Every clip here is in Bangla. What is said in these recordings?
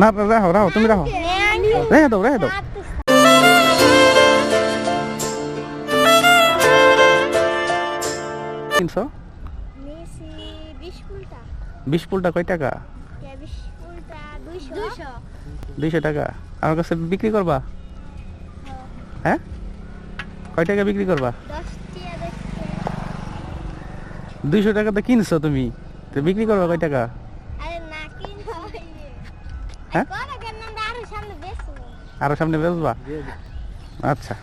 না রাখো রাখো তুমি রাখো রেখে দাও রেখে দাও তিনশো বিশ ফুলটা কয় টাকা দুইশো টাকা আমার কাছে বিক্রি করবা হ্যাঁ কয় টাকা বিক্রি করবা দুইশো টাকাতে কিনছো তুমি তো বিক্রি করবা কয় টাকা হ্যাঁ? আরও সামনে বেসবো আরও সামনে বেচবা? আচ্ছা।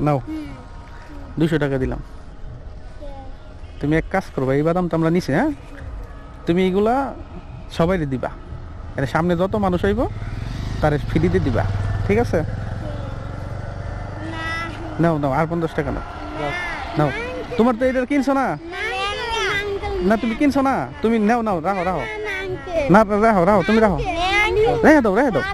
নাও। হুম। টাকা দিলাম। তুমি এক কাজ করবা এই বাদাম তো আমরা নিছি হ্যাঁ? তুমি এইগুলা সবাই দিবা। এটা সামনে যত মানুষ হইব তার ফ্রিতে দিবা। ঠিক আছে? নাও নাও আর পঞ্চাশ টাকা নাও। নাও। তোমার তো এটা কিনছো না? না তুমি কিনছো না? তুমি নাও নাও রাখো রাখো। না রাখো রাখো তুমি রাখো। রেখে দাও রেখে দাও।